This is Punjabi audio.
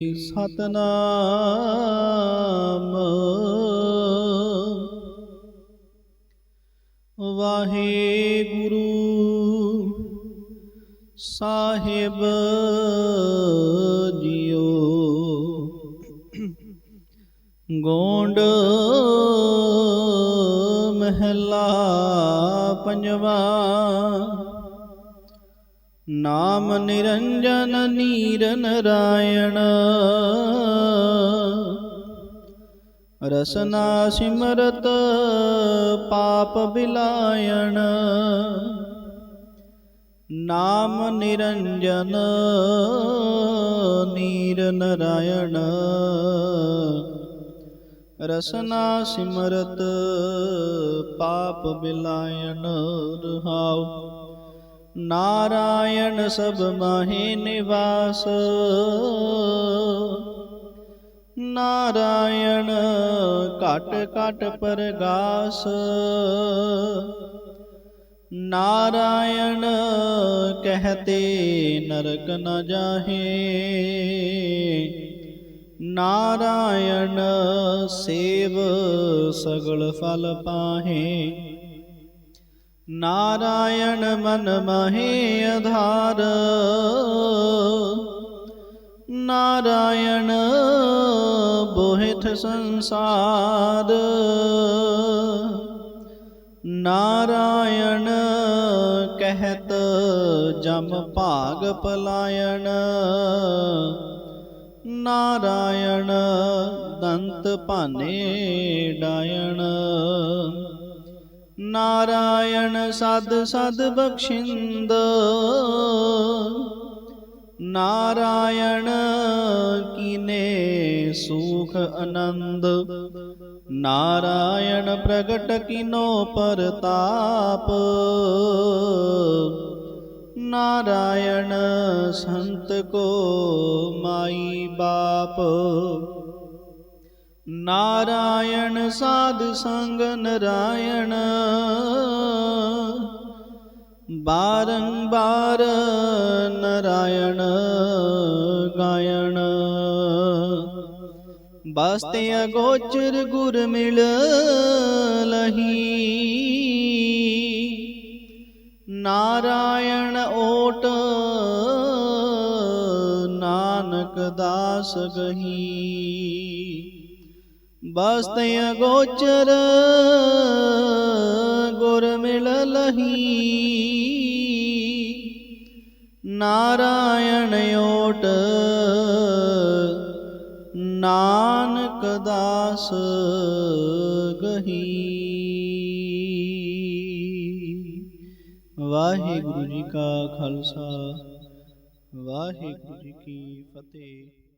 ਸਤਨਾਮ। ਵਾਹਿਗੁਰੂ ਸਾਹਿਬ ਜੀਓ ਗੋਂਡ ਮਹਿਲਾ ਪੰਜਵਾ। ਨਾਮ ਨਿਰੰਜਨ ਨੀਰ ਨਰਾਇਣ ਰਸਨਾ ਸਿਮਰਤ ਪਾਪ ਬਿਲਾਇਣ। ਨਾਮ ਨਿਰੰਜਨ ਨੀਰ ਨਰਾਇਣ ਰਸਨਾ ਸਿਮਰਤ ਪਾਪ ਬਿਲਾਇਣ। ਰਹਾਉ। ਨਾਰਾਇਣ ਸਭ ਮਾਹੇ ਨਿਵਾਸ। ਨਾਰਾਇਣ ਘਟ ਘਟ ਪਰਗਾਸ। ਨਾਰਾਇਣ ਕਹਤੇ ਨਰਕ ਨ ਜਾਹੇ। ਨਾਰਾਇਣ ਸੇਵ ਸਗਲ ਫਲ ਪਾਹੇ। ਨਾਰਾਇਣ ਮਨ ਮਹੇ ਆਧਾਰ। ਨਾਰਾਇਣ ਬੋਹਿਥ ਸੰਸਾਰ। ਨਾਰਾਇਣ ਕਹਿਤ ਜਮ ਭਾਗ ਪਲਾਇਣ। ਨਾਰਾਇਣ ਦੰਤ ਭਾਨੇ ਡਾਇਣ। ਨਾਰਾਇਣ ਸਦ ਸਦ ਬਖਸ਼ਿੰਦ। ਨਾਰਾਇਣ ਕੀਨੇ ਸੁਖ ਆਨੰਦ ਨਾਰਾਇਣ ਪ੍ਰਗਟ ਕੀਨੋ ਪਰਤਾਪ। ਨਾਰਾਇਣ ਸੰਤ ਕੋ ਮਾਈ ਬਾਪ। ਨਾਰਾਇਣ ਸਾਧ ਸੰਗ ਨਰਾਇਣ। ਬਾਰੰਬਾਰ ਨਰਾਇਣ ਗਾਇਣ। ਬਸਤੇ ਅਗੋਚਰ ਗੁਰ ਮਿਲ ਲਹੀ। ਨਾਰਾਇਣ ਓਟ ਨਾਨਕ ਦਾਸ ਗਹੀ। ਬਸਤ ਅਗੋਚਰ ਗੁਰ ਮਿਲ ਲਹੀ। ਨਾਰਾਇਣ ਓਟ ਨਾਨਕ ਦਾਸ ਗਹੀ। ਵਾਹਿਗੁਰੂ ਜੀ ਕਾ ਖਾਲਸਾ, ਵਾਹਿਗੁਰੂ ਜੀ ਕੀ ਫਤਿਹ।